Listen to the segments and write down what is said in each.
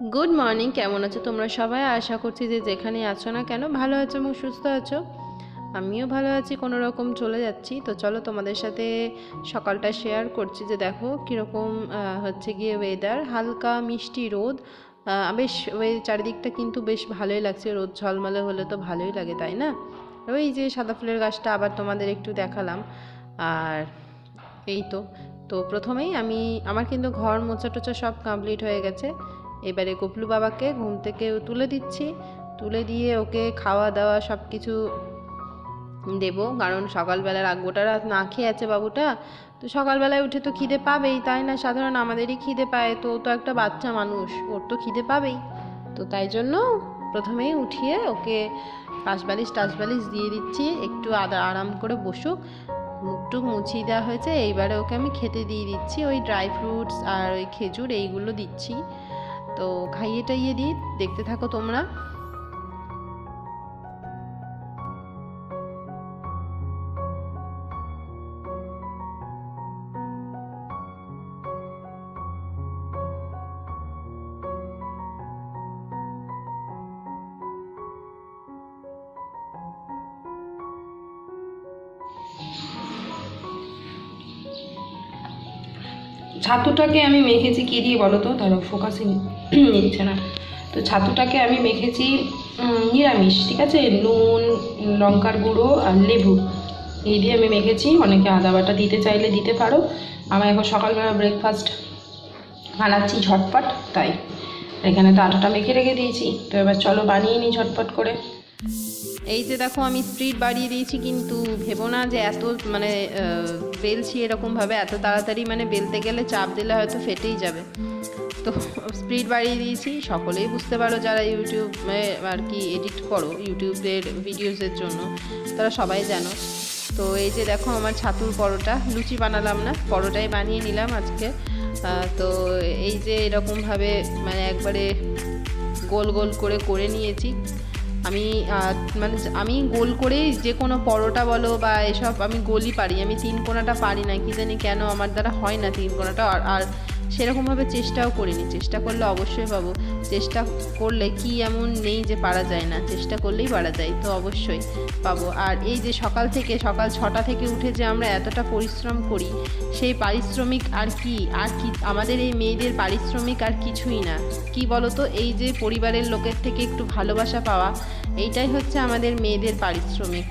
Good morning কেমন আছো তোমরা সবাই? আশা করছি যে যেখানে আছো না কেন, ভালো আছো এবং সুস্থ আছো। আমিও ভালো আছি, কোনো রকম চলে যাচ্ছি। তো চলো তোমাদের সাথে সকালটা শেয়ার করছি যে দেখো কীরকম হচ্ছে গিয়ে ওয়েদার হালকা মিষ্টি রোদ। বেশ, ওই চারিদিকটা কিন্তু বেশ ভালোই লাগছে। রোদ ঝলমলে হলে তো ভালোই লাগে, তাই না? ওই যে সাদা ফুলের গাছটা আবার তোমাদের একটু দেখালাম। আর এই তো তো প্রথমেই আমি, আমার কিন্তু ঘর মোছা টোচা সব কমপ্লিট হয়ে গেছে। এবারে গপলু বাবাকে ঘুম থেকে তুলে দিচ্ছি। তুলে দিয়ে ওকে খাওয়া দাওয়া সব কিছু দেবো। কারণ সকালবেলার গোটা রাত না খেয়ে আছে বাবুটা। তো সকালবেলায় উঠে তো খিদে পাবেই, তাই না? সাধারণ আমাদেরই খিদে পায়। তো তো একটা বাচ্চা মানুষ, ওর তো খিদে পাবেই। তো তাই জন্য প্রথমেই উঠিয়ে ওকে পাশবালিশ টাশবালিশ দিয়ে দিচ্ছি। একটু আদা, আরাম করে বসুক। মুখটুক মুছিয়ে দেওয়া হয়েছে। এইবারে ওকে আমি খেতে দিয়ে দিচ্ছি। ওই ড্রাই ফ্রুটস আর ওই খেজুর এইগুলো দিচ্ছি। তো খাইয়ে টাইয়ে দিই দেখতে থাকো তোমরা। ছাতুটাকে আমি মেখেছি, কি দিয়ে বলো তো? ধরো ফোকাসে নিচ্ছে না। তো ছাতুটাকে আমি মেখেছি নিরামিষ, ঠিক আছে? নুন, লঙ্কার গুঁড়ো আর লেবু। এই দিয়ে আমি মেখেছি। অনেকে আদা বাটা দিতে চাইলে দিতে পারো। আমার এখন সকালবেলা ব্রেকফাস্ট বানাচ্ছি ঝটপট, তাই। এখানে তো আটাটা মেখে রেখে দিয়েছি। তো এবার চলো বানিয়ে নিই ঝটপট করে। এই যে দেখো আমি স্পিড বাড়িয়ে দিয়েছি, কিন্তু ভেবো না যে এত মানে বেলছি এরকমভাবে, এত তাড়াতাড়ি মানে বেলতে গেলে চাপ দিলে হয়তো ফেটেই যাবে। তো স্পিড বাড়িয়ে দিয়েছি, সকলেই বুঝতে পারো যারা ইউটিউবে আর কি এডিট করো, ইউটিউবের ভিডিওসের জন্য, তারা সবাই জানো। তো এই যে দেখো আমার ছাতুর পরোটা, লুচি বানালাম না, পরোটাই বানিয়ে নিলাম আজকে। তো এই যে এরকমভাবে মানে একবারে গোল গোল করে করে নিয়েছি। আমি মানে আমি গোল করেই যে কোনো পরোটা বলো বা এসব আমি গোলই পারি। আমি তিন কোনাটা পারি না। কি জানি কেন আমার দ্বারা হয় না তিন কোনাটা। আর আর সেরকমভাবে চেষ্টাও করিনি। চেষ্টা করলে অবশ্যই পাবো। চেষ্টা করলে কি এমন নেই যে পারা যায় না। চেষ্টা করলেই পারা যায়, তো অবশ্যই পাবো। আর এই যে সকাল থেকে, সকাল ছটা থেকে উঠে যে আমরা এতটা পরিশ্রম করি, সেই পারিশ্রমিক আর কি? আর কি আমাদের এই মেয়েদের পারিশ্রমিক আর কিছুই না। কি বলতো? এই যে পরিবারের লোকের থেকে একটু ভালোবাসা পাওয়া, এইটাই হচ্ছে আমাদের মেয়েদের পারিশ্রমিক,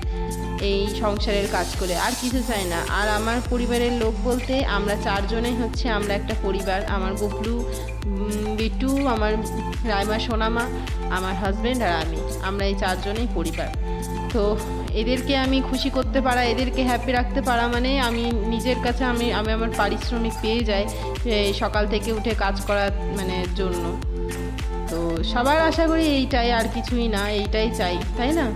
এই সংসারের কাজ করে। আর কিছু চাই না। আর আমার পরিবারের লোক বলতে আমরা চারজনেই হচ্ছে আমরা একটা পরিবার আমার গপলু বিটু আমার রায়মা, সোনামা, আমার হাজব্যান্ড আর আমি। আমরা এই চারজনেই পরিবার। তো এদেরকে আমি খুশি করতে পারা, এদেরকে হ্যাপি রাখতে পারা মানে আমি নিজের কাছে আমি আমি আমার পারিশ্রমিক পেয়ে যাই সকাল থেকে উঠে কাজ করার মানে জন্য। সবার আশা করি এইটাই আর কিছুই না এইটাই চাই তাই না?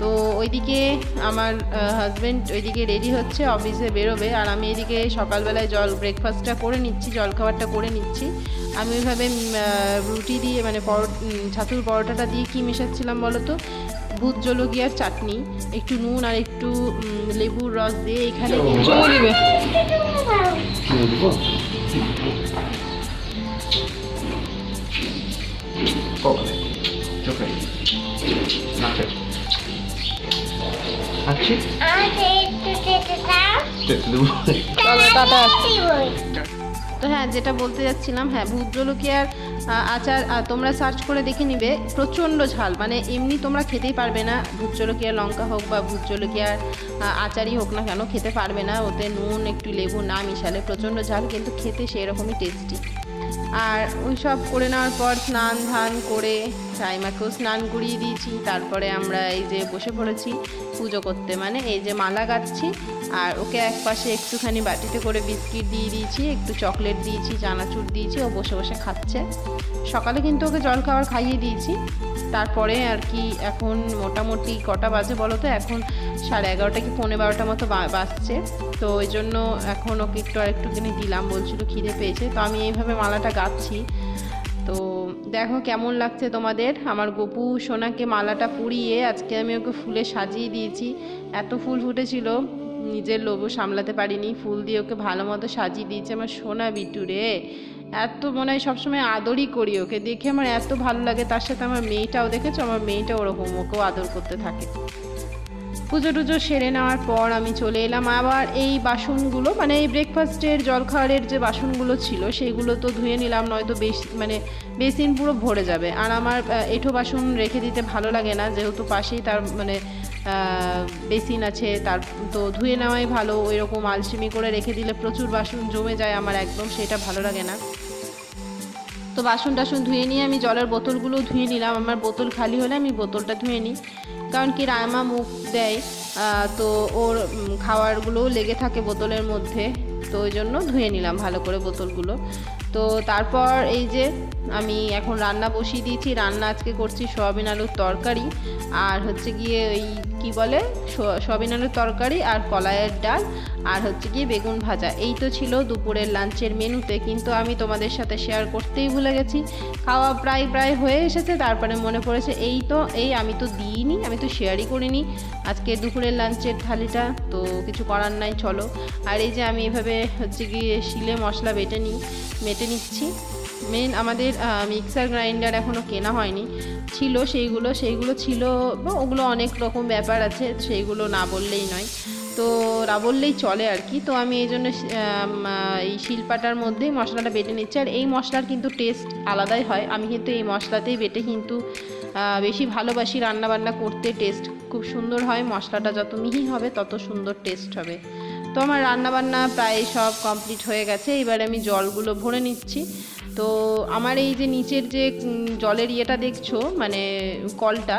তো ওইদিকে আমার হাজব্যান্ড ওইদিকে রেডি হচ্ছে অফিসে বেরোবে আর আমি এদিকে সকালবেলায় জল ব্রেকফাস্টটা করে নিচ্ছি জলখাবারটা করে নিচ্ছি। আমি ওইভাবে রুটি দিয়ে মানে পরো ছাতুর পরোটাটা দিয়ে কী মেশাচ্ছিলাম বলো তো ভূত জলগিয়ার চাটনি একটু নুন আর একটু লেবুর রস দিয়ে এখানে আচ্ছা। তো হ্যাঁ যেটা বলতে যাচ্ছিলাম হ্যাঁ ভূত জলকিয়ার আহ, আচার তোমরা সার্চ করে দেখে নিবে। প্রচণ্ড ঝাল মানে এমনি তোমরা খেতেই পারবে না। ভূত জলকিয়া লঙ্কা হোক বা ভূত জলকিয়ার আহ, আচারই হোক না কেন খেতে পারবে না। ওতে নুন একটু লেবু না মিশালে প্রচণ্ড ঝাল কিন্তু খেতে সেরকমই টেস্টি আর ওই সব করে নেওয়ার পর স্নান ধান করে টাইমাকেও স্নান করিয়ে দিয়েছি। তারপরে আমরা এই যে বসে পড়েছি পুজো করতে। মানে এই যে মালা গাচ্ছি আর ওকে এক পাশে একটুখানি বাটিতে করে বিস্কিট দিয়ে দিয়েছি, একটু চকলেট দিয়েছি, চানাচুর দিয়েছি, ও বসে বসে খাচ্ছে। সকালে কিন্তু ওকে জল খাবার খাইয়ে দিয়েছি। তারপরে আর কি এখন মোটামুটি কটা বাজে বলো তো? এখন সাড়ে এগারোটা কি পৌনে বারোটা মতো বাজছে। তো ওই জন্য এখন ওকে একটু আর একটুখানি দিলাম, বলছিল খিদে পেয়েছে। তো আমি এইভাবে মালাটা গাচ্ছি। তো দেখো কেমন লাগছে তোমাদের? আমার গপু সোনাকে মালাটা পুড়িয়ে আজকে আমি ওকে ফুলে সাজিয়ে দিয়েছি। এত ফুল ফুটেছিল, নিজের লোভও সামলাতে পারিনি। ফুল দিয়ে ওকে ভালো মতো সাজিয়ে দিয়েছে। আমার সোনা বিটু রে। এত মনে হয় সবসময় আদরই করি ওকে। দেখে আমার এত ভালো লাগে, তার সাথে আমার মেয়েটাও দেখেছ? আমার মেয়েটা ওরকম, ওকেও আদর করতে থাকে। পুজো টুজো সেরে নেওয়ার পর আমি চলে এলাম। আবার এই বাসনগুলো মানে এই ব্রেকফাস্টের জলখাবারের যে বাসনগুলো ছিল সেইগুলো তো ধুয়ে নিলাম, নয়তো বেশ মানে বেসিন পুরো ভরে যাবে। আর আমার এঁঠো বাসন রেখে দিতে ভালো লাগে না, যেহেতু পাশেই তার মানে বেসিন আছে, তার, তো ধুয়ে নেওয়াই ভালো। ওই রকম আলসেমি করে রেখে দিলে প্রচুর বাসন জমে যায় আমার একদম, সেটা ভালো লাগে না। তো বাসন টাসন ধুয়ে নিয়ে আমি জলের বোতলগুলো ধুয়ে নিলাম। আমার বোতল খালি হলে আমি বোতলটা ধুয়ে নিই। কারণ কি রায়মা মুখ দেয় তো ওর খাওয়ারগুলোও লেগে থাকে বোতলের মধ্যে। তো ওই জন্য ধুয়ে নিলাম ভালো করে বোতলগুলো। তো তারপর এই যে আমি এখন রান্না বসিয়ে দিয়েছি, রান্না আজকে করছি সয়াবিন আলুর তরকারি আর হচ্ছে গিয়ে ওই কি বলে সয়াবিন আলুর তরকারি আর কলাইয়ের ডাল আর হচ্ছে গিয়ে বেগুন ভাজা। এই তো ছিল দুপুরের লাঞ্চের মেনুতে, কিন্তু আমি তোমাদের সাথে শেয়ার করতেই ভুলে গেছি। খাওয়া প্রায় প্রায় হয়ে এসেছে, তারপরে মনে পড়েছে এই তো, এই আমি তো দিইনি, আমি তো শেয়ারই করিনি। আজকে দুপুরের লাঞ্চের থালিটা, তো কিছু করার নাই, চলো। আর এই যে আমি এভাবে হচ্ছে গিয়ে শিলে মশলা বেটে নিই বেটে নিচ্ছি। মেন আমাদের মিক্সার গ্রাইন্ডার এখনও কেনা হয়নি। ছিল সেইগুলো সেইগুলো ছিল ওগুলো অনেক রকম ব্যাপার আছে, সেইগুলো না বললেই নয়। তো না বললেই চলে আর কি। তো আমি এই জন্য এই শিলপাটার মধ্যেই মশলাটা বেটে নিচ্ছি। আর এই মশলার কিন্তু টেস্ট আলাদাই হয়। আমি কিন্তু এই মশলাতেই বেটে কিন্তু বেশি ভালোবাসি রান্না বান্না করতে। টেস্ট খুব সুন্দর হয়। মশলাটা যত মিহি হবে, তত সুন্দর টেস্ট হবে। তো আমার রান্না বান্না প্রায় সব কমপ্লিট হয়ে গেছে। এবার আমি জলগুলো ভরে নিচ্ছি। তো আমার এই যে নিচের যে জলের ইয়েটা দেখছ মানে কলটা,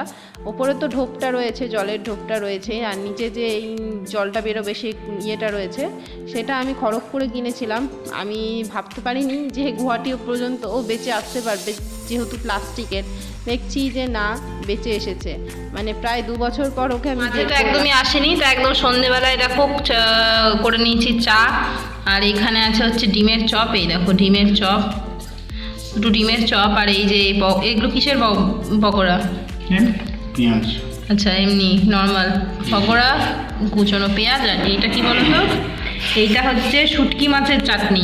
ওপরে তো ঢোপটা রয়েছে, জলের ঢোপটা রয়েছে, আর নিচে যে এই জলটা বেরোবে সেই ইয়েটা রয়েছে, সেটা আমি খড়গপুরে কিনেছিলাম। আমি ভাবতে পারিনি যে গুয়াহাটি পর্যন্ত ও বেঁচে আসতে পারবে, যেহেতু প্লাস্টিকের। দেখছি যে না বেঁচে এসেছে। মানে প্রায় দু বছর পর ওকে আমি। একদমই আসেনি তো একদম সন্ধেবেলায় দেখো চা- করে নিয়েছি চা। আর এখানে আছে হচ্ছে ডিমের চপ এই দেখো ডিমের চপ। দুটো ডিমের চপ আর এই যে এগুলো কিসের পকোড়া? পেঁয়াজ। আচ্ছা এমনি নর্মাল পকোড়া কুচনো পেঁয়াজ আর এইটা কি বলো তো এইটা হচ্ছে শুটকি মাছের চাটনি।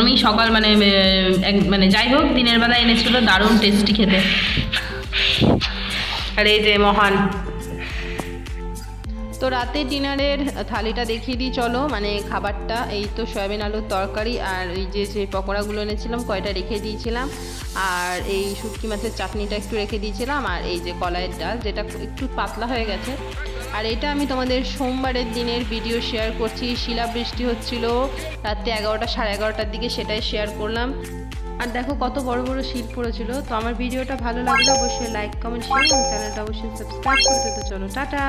আমি সকাল মানে মানে যাই হোক, দিনের বেলা এনেছিল, দারুণ টেস্টি খেতে। আর এই যে মহান। তো রাতে ডিনারের থালিটা দেখিয়ে দিই, চলো। মানে খাবারটা, এই তো সয়াবিন আলুর তরকারি আর এই যে যে পকোড়াগুলো এনেছিলাম, কয়টা রেখে দিয়েছিলাম। আর এই শুটকি মাছের চাটনিটা একটু রেখে দিয়েছিলাম, আর এই যে কলাইয়ের ডাল, যেটা একটু পাতলা হয়ে গেছে। আর এটা আমি তোমাদের সোমবারের দিনের ভিডিও শেয়ার করছি। শিলাবৃষ্টি হচ্ছিল রাত্রে এগারোটা, সাড়ে এগারোটার দিকে সেটাই শেয়ার করলাম। আর দেখো কত বড় বড় শীত পড়েছিল। তো আমার ভিডিওটা ভালো লাগলে অবশ্যই লাইক কমেন্ট শেয়ার এবং চ্যানেলটা অবশ্যই সাবস্ক্রাইব করতে তো চলো। টাটা!